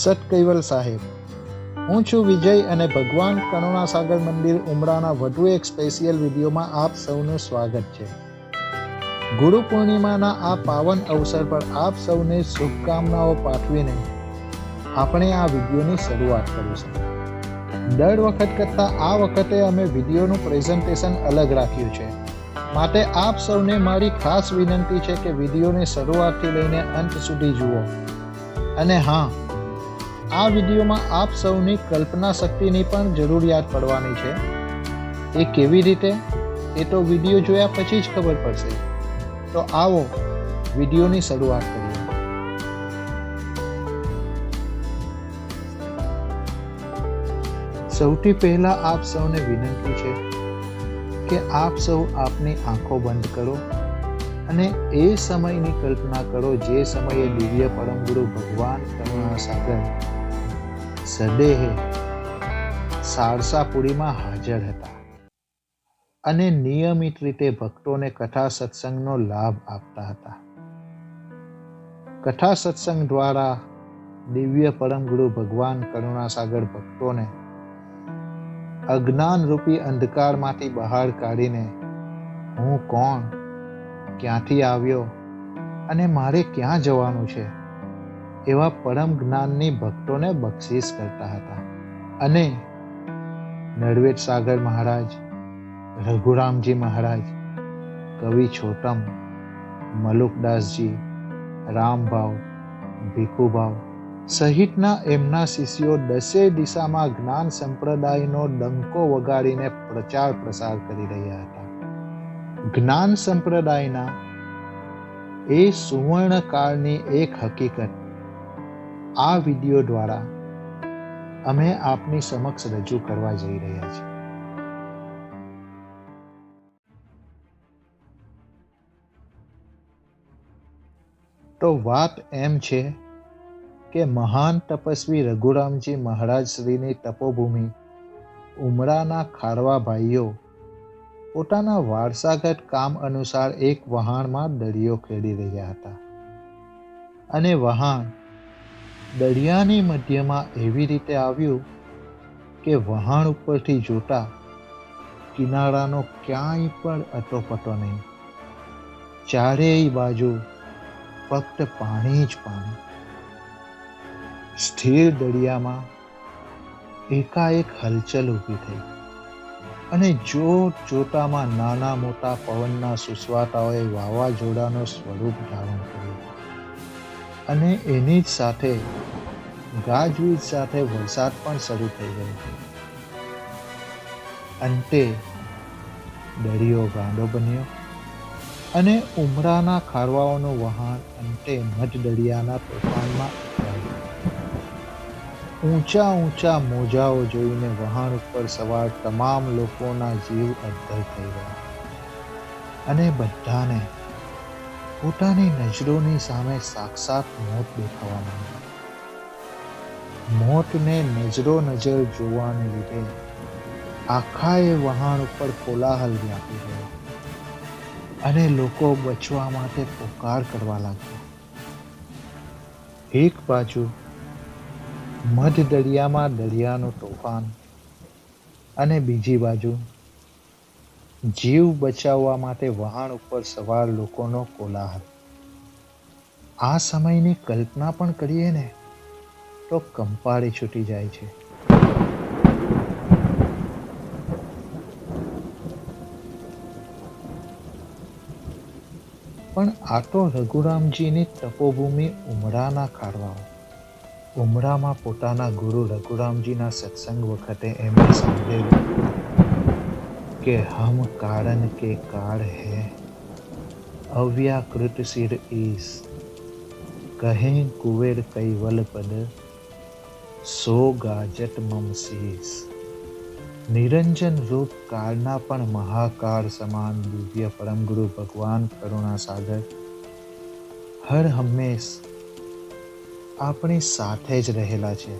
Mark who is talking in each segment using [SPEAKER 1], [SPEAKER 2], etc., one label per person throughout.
[SPEAKER 1] સત કૈવલ સાહેબ. હું છું વિજય અને ભગવાન કરુણાસાગર મંદિર ઉમરાના વધુ એક સ્પેશિયલ વિડીયોમાં આપ સૌનું સ્વાગત છે. ગુરુ પૂર્ણિમાના આ પાવન અવસર પર આપ સૌને શુભકામનાઓ પાઠવીને આપણે આ વિડીયોની શરૂઆત કરીશું. દર વખત કરતાં આ વખતે અમે વિડીયોનું પ્રેઝન્ટેશન અલગ રાખ્યું છે. માટે આપ સૌને મારી ખાસ વિનંતી છે કે વિડીયોને શરૂઆતથી લઈને અંત સુધી જુઓ. અને હા આ વિડીયોમાં આપ સૌની કલ્પના શક્તિની પણ જરૂરિયાત પડવાની છે. એ કેવી રીતે? એ તો વીડિયો જોયા પછી જ ખબર પડશે. તો આવો વિડીયોની શરૂઆત કરીએ. સૌથી પહેલા આપ સૌને વિનંતી છે કે આપ સૌ આપની આંખો બંધ કરો અને એ સમયની કલ્પના કરો જે સમયે દિવ્ય પરમગુરુ ભગવાન કરુણાસાગર સદેહે સારસાપુરીમાં હાજર હતા અને નિયમિત રીતે ભક્તોને કથા સત્સંગનો લાભ આપતા હતા. કથા સત્સંગ દ્વારા દિવ્ય પરમગુરુ ભગવાન કરુણાસાગર ભક્તોને અજ્ઞાન રૂપી અંધકારમાંથી બહાર કાઢીને હું કોણ, ક્યાંથી આવ્યો અને મારે ક્યાં જવાનું છે? એવા પરમ જ્ઞાનની ભક્તોને બક્ષિસ કરતા હતા. અને નડવેટ સાગર મહારાજ, રઘુરામજી મહારાજ, કવિ છોટમ, મલુકદાસજી, રામભાવ, ભીખુભાવ સહિતના એમના શિષ્યો દસે દિશામાં જ્ઞાન સંપ્રદાયનો ડંકો વગાડીને પ્રચાર પ્રસાર કરી રહ્યા હતા. જ્ઞાન સંપ્રદાયના એ સુવર્ણ કાળની એક હકીકત આ વીડિયો દ્વારા અમે આપની સમક્ષ રજૂ કરવા જઈ રહ્યા છીએ. તો વાત એમ છે કે મહાન તપસ્વી રઘુરામજી મહારાજ શ્રીની તપોભૂમિ, ઉમરાના ખારવા ભાઈઓ, પોતાના વારસાગત કામ અનુસાર એક વહાણમાં દરિયો ખેડી રહ્યા હતા. અને વહાણ દરિયાની મધ્યમાં એવી રીતે આવ્યું કે વહાણ ઉપરથી જોતા કિનારાનો ક્યાંય પણ અટોપટો નહીં. ચારેય બાજુ ફક્ત પાણી જ પાણી. સ્થિર દરિયામાં એકાએક હલચલ ઊભી થઈ અને જોત જોતામાં નાના મોટા પવનના સુસવાટાઓએ વાવાઝોડાનું સ્વરૂપ ધારણ કર્યું. અને એની જ સાથે ગાજવીજ સાથે વરસાદ પણ શરૂ થઈ ગયો. અંતે દરિયો ગાંડો બન્યો અને ઉમરાના ખારવાઓનું વહાણ અંતે મધ દરિયાના તોફાનમાં ઊંચા ઊંચા મોજાઓ જોઈને વહાણ ઉપર સવાર તમામ લોકોના જીવ અદ્ધર થઈ ગયા. અને બધાને પોતાની નજરોની સામે સાક્ષાત મોત દેખાવા માંડ્યું મોતને નજરો નજર જોવાને લીધે આખા એ વહાણ ઉપર કોલાહલ વ્યાપી ગયો. અને લોકો બચવા માટે પોકાર કરવા લાગ્યા. એક બાજુ મધ દરિયામાં દરિયાનું તોફાન અને બીજી બાજુ જીવ બચાવવા માટે વહાણ ઉપર સવાર લોકોનો કોલાહલ. આ સમયની કલ્પના પણ કરીએ ને, તો કંપાળી છૂટી જાય છે. પણ આ તો રઘુરામજીની તપોભૂમિ ઉમરાના ખારવાઓ ઉમરામાં પોતાના ગુરુ રઘુરામજીના સત્સંગ વખતે એમણે સાંભળેલું. કે હમ કારણ કે કાળ હે અવ્યાકૃત સિર ઈસ કહે કુવેર કૈવલ પદ સો ગાજટ મમશીસ નિરંજન રૂપ કાળના પણ મહાકાળ સમાન દિવ્ય પરમગુરુ ભગવાન કરુણાસાગર હર હંમેશ આપણી સાથે જ રહેલા છે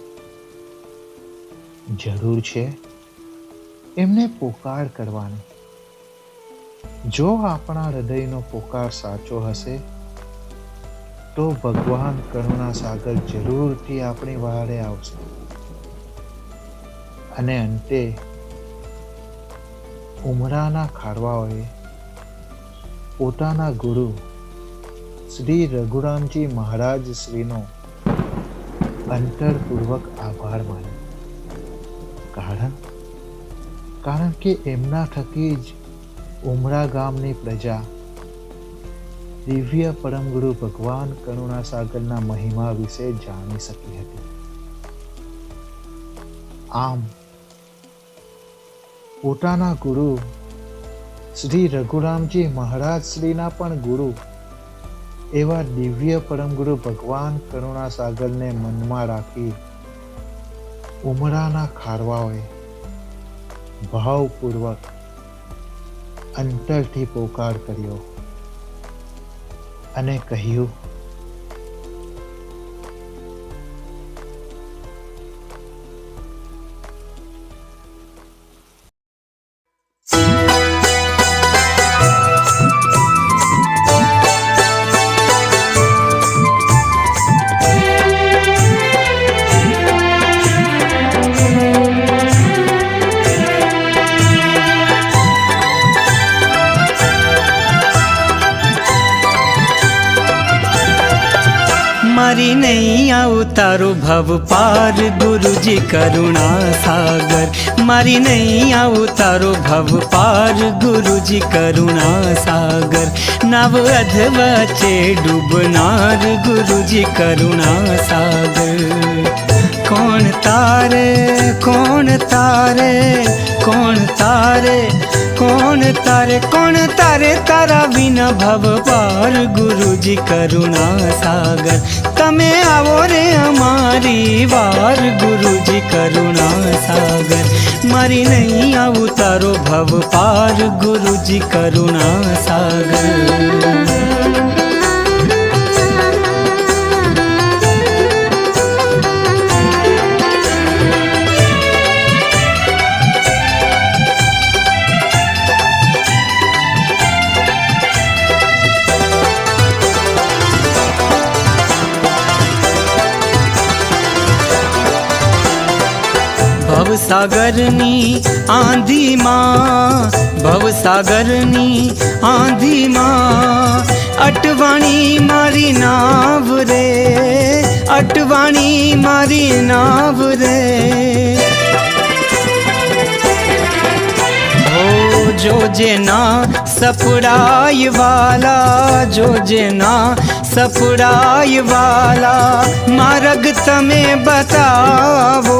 [SPEAKER 1] જરૂર છે એમને પોકાર કરવાની. જો આપણા હૃદયનો પોકાર સાચો હશે, તો ભગવાન કરુણા સાગર જરૂરથી આપણી વારે આવશે. અને અંતે, ઉમરાના ખારવાઓએ પોતાના ગુરુ શ્રી રઘુરામજી મહારાજ શ્રીનો અંતરપૂર્વક આભાર માન્યો. કારણ કારણ કે એમના થકી જ ઉમરા ગામની પ્રજા, દિવ્ય પરમગુરુ ભગવાન કરુણાસાગરના મહિમા વિશે જાણી શકી હતી. આમ, પોતાના ગુરુ શ્રી રઘુરામજી મહારાજ શ્રીના પણ ગુરુ એવા દિવ્ય પરમગુરુ ભગવાન કરુણા સાગરને મનમાં રાખી ઉમરાના ખારવાઓએ ભાવપૂર્વક અંતરથી પોકાર કર્યો અને કહ્યું
[SPEAKER 2] મારી નૈયા ઉતારો ભવ પાર, ગુરુજી કરુણા સાગર. મારી નૈયા ઉતારો ભવ પાર, ગુરુજી કરુણા સાગર. નવ અધ વચ્ચે ડૂબનાર, ગુરુજી કરુણા સાગર. કોણ તારે કોણ તારે કોણ તારે? કોણ તારે કોણ તારે તારા વિના ભવ પાર ગુરુજી કરુણા સાગર, તમે આવો રે અમારી વાર. ગુરુજી કરુણા સાગર, મારી નહીં આવું તારો ભવ પાર ગુરુજી કરુણા સાગર. ભવસાગરની આંધીમાં ભવસાગરની આંધીમાં અટવાણી મારી નાવ રે અટવાણી મારી નાવ રે હો જોજે ના સપડાય વાલા જોજે ના સપડાય વાલા માર્ગ તમે બતાવો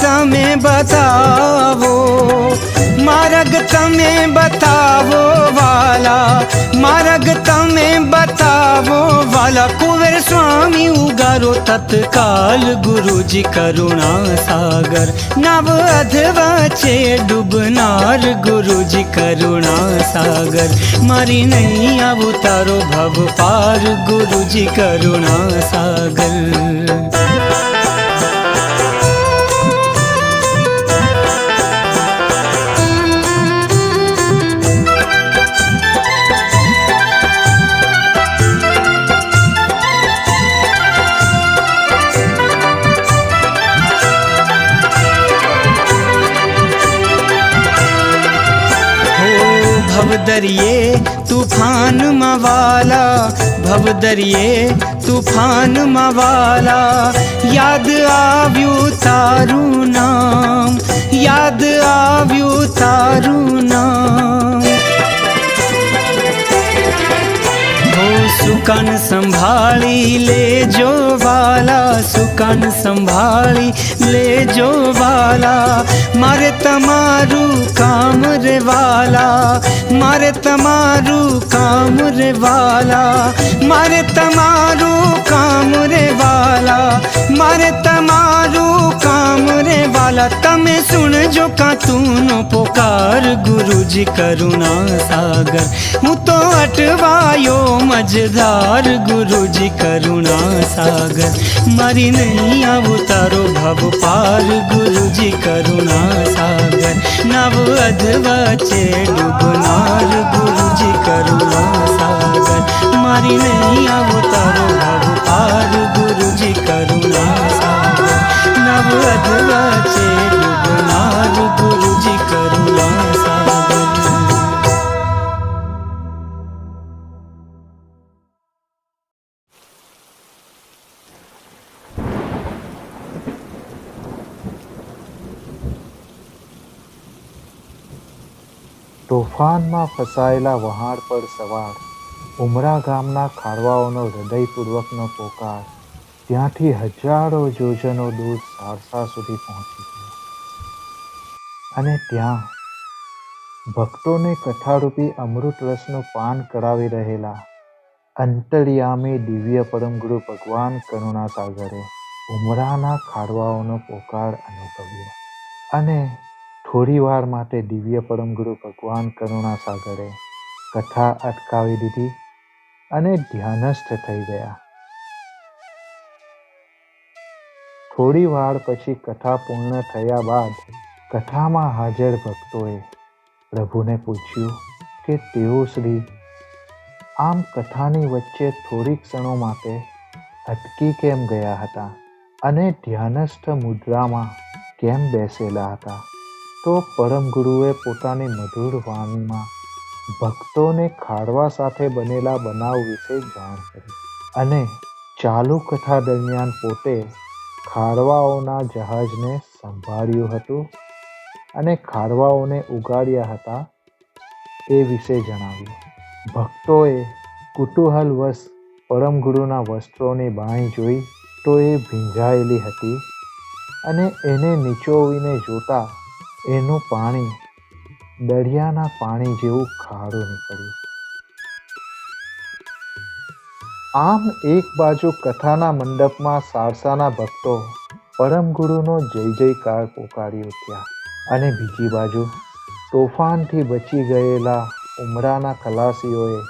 [SPEAKER 2] તમે બતાવો માર્ગ તમે બતાવો વાલા માર્ગ તમે બતાવો વાલા. કુંવર સ્વામી ઉગારો તત્કાલ, ગુરુજી કરુણા સાગર. નવ અધવા છે ડૂબનાર, ગુરુજી કરુણા સાગર. મારી નહીં આવું તારો ભવ પાર, ગુરુજી કરુણા સાગર. ભવદરિયે તૂફાનમાં વાલા ભવદરિયે તૂફાનમાં વાલા યાદ આવ્યું તારું નામ યાદ આવ્યું તારું નામ સુકન સંભાળી લેજો વાલા, સુકન સંભાળી લેજો વાલા. મારે તમારું કામ રે વાલા, મારે તમારું કામ રે વાલા. મારે તમારું કામ રે વાલા, મારે તમારું કામ રે વાલા. તમે સુણજો કાતુનો પોકાર, ગુરુજી કરુણા સાગર. હું તો અટવાયો મજદાર ગુરુજી કરુણા સાગર મારી નહીં આવું તારો ભવ પાર ગુરુજી કરુણા સાગર નવ અધ વચ્ચે ડૂબનાર ગુરુજી કરુણા સાગર મારી નહીં આવો તારો ભાવ પાર ગુરુજી કરુણા સાગર નવ અધવચે ડૂબનાર
[SPEAKER 1] તોફાનમાં ફસાયેલા વહાણ પર સવાર. ઉમરા ગામના ખારવાઓનો હૃદયપૂર્વકનો પોકાર. ત્યાંથી હજારો યોજનો દૂર સારસા સુધી પહોંચી ગયો. અને ત્યાં ભક્તોને કથારૂપી અમૃત રસનું પાન કરાવી રહેલા અંતર્યામી દિવ્ય પરમગુરુ ભગવાન કરુણાસાગરે ઉમરાના ખારવાઓનો પોકાર અનુભવ્યો. અને થોડી વાર માટે દિવ્ય પરમગુરુ ભગવાન કરુણાસાગરે કથા અટકાવી દીધી અને ધ્યાનસ્થ થઈ ગયા. થોડી વાર પછી કથા પૂર્ણ થયા બાદ કથામાં હાજર ભક્તોએ પ્રભુને પૂછ્યું કે તેઓ શ્રી, આમ કથાની વચ્ચે થોડી ક્ષણો માટે અટકી કેમ ગયા હતા અને ધ્યાનસ્થ મુદ્રામાં કેમ બેસેલા હતા? તો પરમ ગુરુએ પોતાની મધુર વાણીમાં ભક્તોને ખાડવા સાથે બનેલા બનાવ વિશે જાણ કરી અને ચાલુ કથા દરમિયાન પોતે ખાડવાઓના જહાજને સંભાળ્યું હતું અને ખાડવાઓને ઉગાડ્યા હતા એ વિશે જણાવ્યું. ભક્તોએ કુતૂહલવશ પરમ ગુરુના વસ્ત્રોની બાંય જોઈ તો એ ભીંજાયેલી હતી અને એને નીચોવીને જોતા એનું પાણી દરિયાના પાણી જેવું ખારું નીકળ્યું. આમ એક બાજુ કથાના મંડપમાં સારસાના ભક્તો પરમ ગુરુનો જય જયકાર પોકારી ઉઠ્યા અને બીજી બાજુ તોફાનથી બચી ગયેલા ઉમરાના ખલાસીઓએ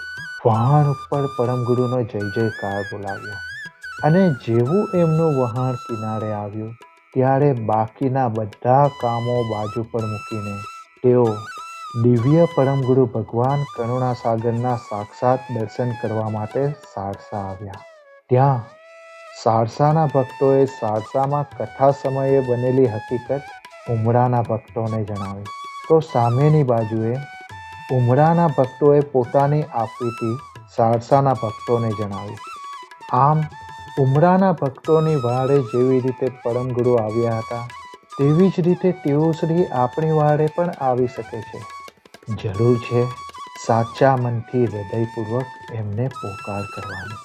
[SPEAKER 1] વહાણ ઉપર પરમ ગુરુનો જય જયકાર બોલાવ્યો અને જેવું એમનું વહાણ કિનારે આવ્યું ત્યારે બાકીના બધા કામો બાજુ પર મૂકીને તેઓ દિવ્ય પરમગુરુ ભગવાન કરુણાસાગરના સાક્ષાત દર્શન કરવા માટે સારસા આવ્યા. ત્યાં સારસાના ભક્તોએ સારસામાં કથા સમયે બનેલી હકીકત ઉમરાના ભક્તોને જણાવી. તો સામેની બાજુએ ઉમરાના ભક્તોએ પોતાની આપવીતી સારસાના ભક્તોને જણાવી. આમ ઉમરાના ભક્તોની વાળે જેવી રીતે પરમ ગુરુ આવ્યા હતા, તેવી જ રીતે તેઓ શ્રી આપણી વાળે પણ આવી શકે છે. જરૂર છે, સાચા મનથી હૃદયપૂર્વક એમને પોકાર કરવાનો.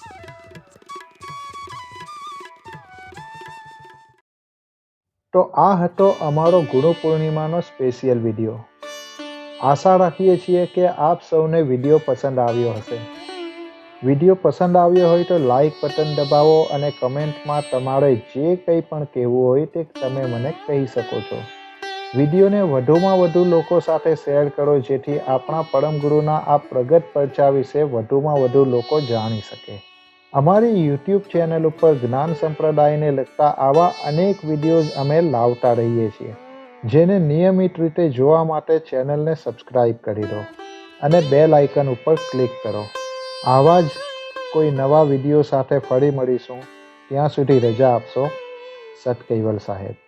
[SPEAKER 1] તો આ હતો અમારો ગુરુ પૂર્ણિમાનો સ્પેશિયલ વીડિયો. આશા રાખીએ છીએ કે આપ સૌને વીડિયો પસંદ આવ્યો હશે. વીડિયો પસંદ આવ્યો હોય તો લાઇક બટન દબાવો અને કમેન્ટમાં તમારે જે કંઈ પણ કહેવું હોય તે તમે મને કહી શકો છો. વિડીયોને વધુમાં વધુ લોકો સાથે શેર કરો જેથી આપણા પરમ ગુરુના આ પ્રગટ પરચા વિશે વધુમાં વધુ લોકો જાણી શકે. અમારી યુટ્યુબ ચેનલ ઉપર જ્ઞાન સંપ્રદાયને લગતા આવા અનેક વિડીયોઝ અમે લાવતા રહીએ છીએ. જેને નિયમિત રીતે જોવા માટે ચેનલને સબસ્ક્રાઈબ કરી દો. અને બેલ આઇકન ઉપર ક્લિક કરો. આવા જ કોઈ નવા વીડિયો સાથે ફરી મળીશું. ત્યાં સુધી રજા આપશો. સત કૈવલ સાહેબ.